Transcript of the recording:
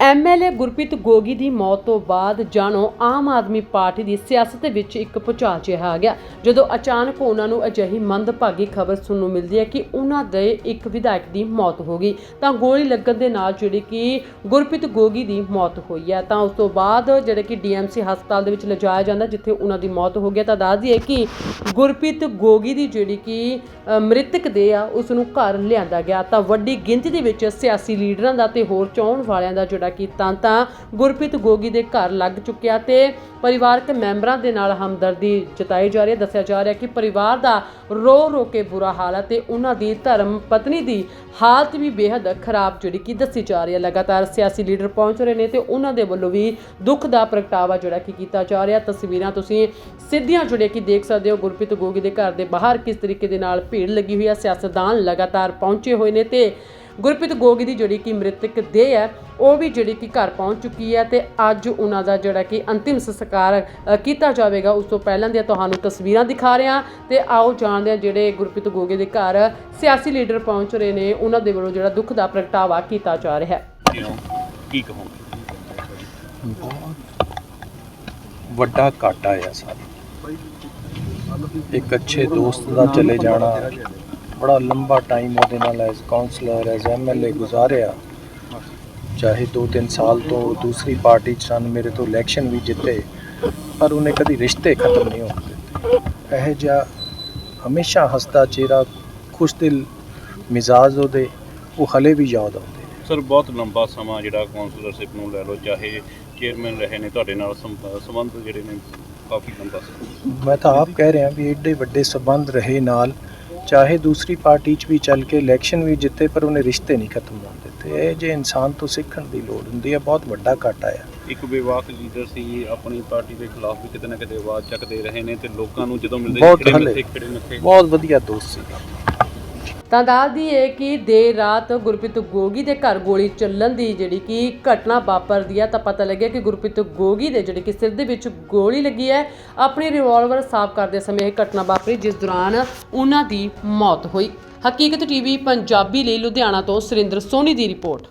MLA Gurpreet Gogi ਦੀ ਮੌਤ ਤੋਂ ਬਾਅਦ ਜਾਣੋ, ਆਮ ਆਦਮੀ ਪਾਰਟੀ ਦੀ ਸਿਆਸਤ ਦੇ ਵਿੱਚ ਇੱਕ ਭੁਚਾਲ ਜਿਹਾ ਆ ਗਿਆ। ਜਦੋਂ ਅਚਾਨਕ ਉਹਨਾਂ ਨੂੰ ਅਜਿਹੀ ਮੰਦਭਾਗੀ ਖਬਰ ਸੁਣਨ ਨੂੰ ਮਿਲਦੀ ਹੈ ਕਿ ਉਹਨਾਂ ਦੇ ਇੱਕ ਵਿਧਾਇਕ ਦੀ ਮੌਤ ਹੋ ਗਈ, ਤਾਂ ਗੋਲੀ ਲੱਗਣ ਦੇ ਨਾਲ ਜਿਹੜੀ ਕਿ ਗੁਰਪ੍ਰੀਤ ਗੋਗੀ ਦੀ ਮੌਤ ਹੋਈ ਹੈ। ਤਾਂ ਉਸ ਤੋਂ ਬਾਅਦ ਜਿਹੜੇ ਕਿ ਡੀਐਮਸੀ ਹਸਪਤਾਲ ਦੇ ਵਿੱਚ ਲਿਜਾਇਆ ਜਾਂਦਾ, ਜਿੱਥੇ ਉਹਨਾਂ ਦੀ ਮੌਤ ਹੋ ਗਈ ਤਾਂ ਦੱਸ ਦਈਏ ਕਿ ਗੁਰਪ੍ਰੀਤ ਗੋਗੀ ਦੀ ਜਿਹੜੀ ਕਿ ਮ੍ਰਿਤਕ ਦੇ ਆ ਉਸ ਨੂੰ ਘਰ ਲਿਆਂਦਾ ਗਿਆ। ਤਾਂ ਵੱਡੀ ਗਿਣਤੀ ਦੇ ਵਿੱਚ ਸਿਆਸੀ ਲੀਡਰਾਂ ਦਾ ਤੇ ਹੋਰ ਚਾਹਣ ਵਾਲਿਆਂ ਦਾ ਜਿਹੜਾ ਕਿ ਤਾਂ ਗੁਰਪ੍ਰੀਤ ਗੋਗੀ ਦੇ ਘਰ ਲੱਗ ਚੁੱਕਿਆ ਤੇ ਪਰਿਵਾਰਕ ਮੈਂਬਰਾਂ ਦੇ ਨਾਲ ਹਮਦਰਦੀ ਜਤਾਈ ਜਾ ਰਹੀ ਹੈ। ਦੱਸਿਆ ਜਾ ਰਿਹਾ ਕਿ ਪਰਿਵਾਰ ਦਾ ਰੋ ਰੋ ਕੇ ਬੁਰਾ ਹਾਲ ਹੈ ਤੇ ਉਹਨਾਂ ਦੀ ਧਰਮ ਪਤਨੀ ਦੀ ਹਾਲਤ ਵੀ ਬੇहद ਖਰਾਬ, ਜਿਹੜੀ ਕਿ ਦੱਸੀ ਜਾ ਰਹੀ ਹੈ। ਲਗਾਤਾਰ ਸਿਆਸੀ ਲੀਡਰ ਪਹੁੰਚ ਰਹੇ ਨੇ ਤੇ ਉਹਨਾਂ ਦੇ ਵੱਲੋਂ ਵੀ ਦੁੱਖ ਦਾ ਪ੍ਰਗਟਾਵਾ ਜਿਹੜਾ ਕਿ ਕੀਤਾ ਜਾ ਰਿਹਾ। ਤਸਵੀਰਾਂ ਤੁਸੀਂ ਸਿੱਧੀਆਂ ਜੁੜੇ ਕਿ ਦੇਖ ਸਕਦੇ ਹੋ ਗੁਰਪ੍ਰੀਤ ਗੋਗੀ ਦੇ ਘਰ ਦੇ ਬਾਹਰ ਕਿਸ ਤਰੀਕੇ ਦੇ ਨਾਲ ਭੀੜ ਲੱਗੀ ਹੋਈ ਹੈ। ਸਿਆਸਤਦਾਨ ਲਗਾਤਾਰ ਪਹੁੰਚੇ ਹੋਏ ਨੇ ਤੇ ਗੁਰਪ੍ਰੀਤ ਗੋਗੀ ਦੀ ਜਿਹੜੀ ਕਿ ਮ੍ਰਿਤਕ ਦੇਹ ਹੈ, ਉਹ ਵੀ ਜਿਹੜੀ ਕਿ ਘਰ ਪਹੁੰਚ ਚੁੱਕੀ ਹੈ ਤੇ ਅੱਜ ਉਹਨਾਂ ਦਾ ਜਿਹੜਾ ਕਿ ਅੰਤਿਮ ਸੰਸਕਾਰ ਕੀਤਾ ਜਾਵੇਗਾ, ਉਸ ਤੋਂ ਪਹਿਲਾਂ ਦੀਆਂ ਤੁਹਾਨੂੰ ਤਸਵੀਰਾਂ ਦਿਖਾ ਰਿਹਾ। ਹਾਂ ਤੇ ਆਓ ਜਾਣਦੇ ਹਾਂ ਜਿਹੜੇ ਗੁਰਪ੍ਰੀਤ ਗੋਗੀ ਦੇ ਘਰ ਸਿਆਸੀ ਲੀਡਰ ਪਹੁੰਚ ਰਹੇ ਨੇ, ਉਹਨਾਂ ਦੇ ਵੱਲੋਂ ਜਿਹੜਾ ਦੁੱਖ ਦਾ ਪ੍ਰਗਟਾਵਾ ਕੀਤਾ ਜਾ ਰਿਹਾ ਹੈ। ਕੀ ਕਹੋਗੇ? ਵੱਡਾ ਘਾਟਾ ਆ ਸਾਨੂੰ ਇੱਕ ਅੱਛੇ ਦੋਸਤ ਦਾ ਚਲੇ ਜਾਣਾ ਬੜਾ ਲੰਬਾ ਟਾਈਮ ਉਹਦੇ ਨਾਲ ਐਜ਼ ਕਾਉਂਸਲਰ ਐਜ਼ ਐਮਐਲਏ ਗੁਜ਼ਾਰਿਆ। ਚਾਹੇ 2-3 ਸਾਲ ਤੋਂ ਦੂਸਰੀ ਪਾਰਟੀ ਚ ਸਨ ਮੇਰੇ ਤੋਂ ਇਲੈਕਸ਼ਨ ਵੀ ਜਿੱਤੇ ਪਰ ਉਹਨੇ ਕਦੀ ਰਿਸ਼ਤੇ ਖਤਮ ਨਹੀਂ ਹੋਣ ਦਿੱਤੇ। ਇਹ ਜਿਹਾ ਹਮੇਸ਼ਾ ਹੱਸਦਾ ਚਿਹਰਾ ਖੁਸ਼ਦਿਲ ਮਿਜ਼ਾਜ ਉਹਦੇ ਉਹ ਹਲੇ ਵੀ ਯਾਦ ਆਉਂਦੇ ਸਰ ਬਹੁਤ ਲੰਬਾ ਸਮਾਂ ਜਿਹੜਾ ਕਾਉਂਸਲਰਸ਼ਿਪ ਨੂੰ ਲੈ ਲਓ ਚਾਹੇ ਚੇਅਰਮੈਨ ਰਹੇ ਨੇ ਤੁਹਾਡੇ ਨਾਲ ਸੰਬ- ਸੰਬੰਧ ਜਿਹੜੇ ਨੇ ਕਾਫੀ ਲੰਬਾ ਸਮਾਂ। ਮੈਂ ਤਾਂ ਆਪ ਕਹਿ ਰਿਹਾ ਵੀ ਏਡੇ ਵੱਡੇ ਸਬੰਧ ਰਹੇ ਨਾਲ ਚਾਹੇ ਦੂਸਰੀ ਪਾਰਟੀ 'ਚ ਵੀ ਚੱਲ ਕੇ ਇਲੈਕਸ਼ਨ ਵੀ ਜਿੱਤੇ ਪਰ ਉਹਨੇ ਰਿਸ਼ਤੇ ਨਹੀਂ ਖਤਮ ਹੋਣ ਦਿੱਤੇ। ਇਹ ਜੇ ਇਨਸਾਨ ਤੋਂ ਸਿੱਖਣ ਦੀ ਲੋੜ ਹੁੰਦੀ ਹੈ ਬਹੁਤ ਵੱਡਾ ਘਾਟਾ ਆ। ਇੱਕ ਬੇਵਾਕ ਲੀਡਰ ਸੀ ਆਪਣੀ ਪਾਰਟੀ ਦੇ ਖਿਲਾਫ ਵੀ ਕਿਤੇ ਨਾ ਕਿਤੇ ਆਵਾਜ਼ ਚੱਕਦੇ ਰਹੇ ਨੇ ਤੇ ਲੋਕਾਂ ਨੂੰ ਜਦੋਂ ਮਿਲਦੇ ਬਹੁਤ ਖਿੜੇ। ਮੱਥੇ ਬਹੁਤ ਵਧੀਆ ਦੋਸਤ ਸੀਗਾ ਤਾਂ ਦੱਸਦੀ ਹੈ ਕਿ ਦੇਰ ਰਾਤ ਗੁਰਪ੍ਰੀਤ ਗੋਗੀ ਦੇ ਘਰ ਗੋਲੀ ਚੱਲਣ ਦੀ ਜਿਹੜੀ ਕਿ ਘਟਨਾ ਵਾਪਰਦੀ ਹੈ ਤਾਂ ਪਤਾ ਲੱਗਿਆ ਕਿ ਗੁਰਪ੍ਰੀਤ ਗੋਗੀ ਦੇ ਜਿਹੜੇ ਕਿ ਸਿਰ ਦੇ ਵਿੱਚ ਗੋਲੀ ਲੱਗੀ ਹੈ। ਆਪਣੀ ਰਿਵਾਲਵਰ ਸਾਫ਼ ਕਰਦੇ ਸਮੇਂ ਇਹ ਘਟਨਾ ਵਾਪਰੀ, ਜਿਸ ਦੌਰਾਨ ਉਹਨਾਂ ਦੀ ਮੌਤ ਹੋਈ। ਹਕੀਕਤ ਟੀਵੀ ਪੰਜਾਬੀ ਲਈ ਲੁਧਿਆਣਾ ਤੋਂ ਸੁਰਿੰਦਰ ਸੋਨੀ ਦੀ ਰਿਪੋਰਟ।